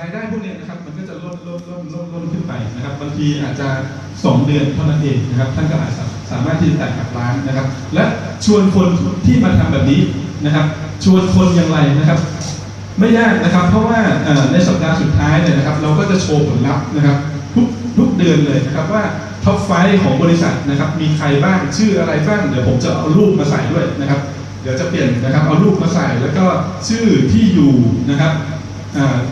รายได้พวกนี้นะครับมันก็จะลดลดลดลดลดขึ้นไปนะครับบางทีอาจจะ 2 เดือนเท่านั้นเองนะครับท่านก็อาจจะสามารถที่จะแตกหักล้างนะครับ และชวนคนที่มาทำแบบนี้นะครับ ชวนคนอย่างไรนะครับ ไม่ยากนะครับ เพราะว่าในสัปดาห์สุดท้ายเนี่ยนะครับ เราก็จะโชว์ผลลัพธ์นะครับทุกทุกเดือนเลยนะครับว่าท็อปไฟของบริษัทนะครับมีใครบ้างชื่ออะไรบ้างเดี๋ยวผมจะเอารูปมาใส่ด้วยนะครับ เดี๋ยวจะเปลี่ยนนะครับเอารูปมาใส่แล้วก็ชื่อที่อยู่นะครับ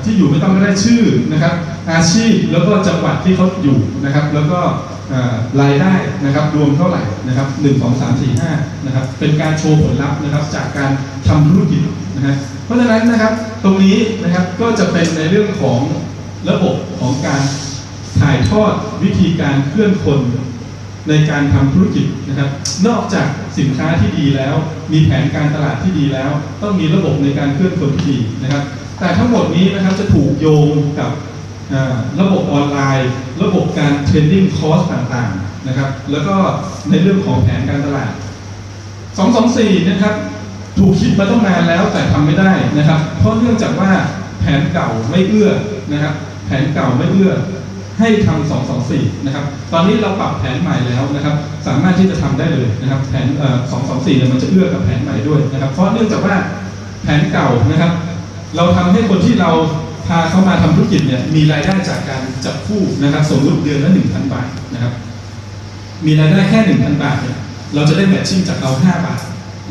ที่อยู่ไม่ต้องก็ได้ชื่อนะครับ อาชีพแล้วก็จังหวัดที่เขาอยู่นะครับ แล้วก็รายได้นะครับรวมเท่าไหร่นะครับหนึ่งสองสามสี่ห้านะครับเป็นการโชว์ผลลัพธ์นะครับจากการทำธุรกิจนะฮะเพราะฉะนั้นนะครับตรงนี้นะครับก็จะเป็นในเรื่องของระบบของการถ่ายทอดวิธีการเคลื่อนคน ในการทำธุรกิจนะครับ นอกจากสินค้าที่ดีแล้ว มีแผนการตลาดที่ดีแล้ว ต้องมีระบบในการเคลื่อนคนที่ดีนะครับ แต่ทั้งหมดนี้นะครับจะถูกโยงกับระบบออนไลน์ ระบบการเทรนนิ่งคอร์สต่างๆนะครับ แล้วก็ในเรื่องของแผนการตลาด 224 นะครับ ถูกคิดมาตั้งนานแล้วแต่ทำไม่ได้นะครับ เพราะเนื่องจากว่าแผนเก่าไม่เอื้อนะครับ แผนเก่าไม่เอื้อ ให้ทำ224นะครับ ตอนนี้เราปรับแผนใหม่แล้วนะครับ สามารถที่จะทำได้เลยนะครับ แผนเอ่อ224เนี่ยมันจะเอื้อกับแผนใหม่ด้วยนะครับ เพราะเนื่องจากว่าแผนเก่านะครับ เราทำให้คนที่เราพาเขามาทำธุรกิจเนี่ยมีรายได้จากการจับคู่นะครับ สมมติเดือนละ1,000บาทนะครับ มีรายได้แค่1,000บาทเนี่ยเราจะได้แมทชิ่งจากเรา5บาท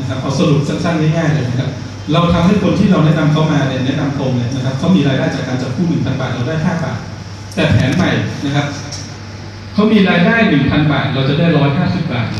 นะครับเอาสรุปสั้นๆง่ายๆเลยนะครับเราทำให้คนที่เราแนะนำเขามาเนี่ยแนะนำตรงเนี่ยนะครับเขามีรายได้จากการจับคู่1,000บาทเราได้5บาท แต่แผนใหม่นะครับเขามีรายได้1,000บาท เราจะได้150บาทเลย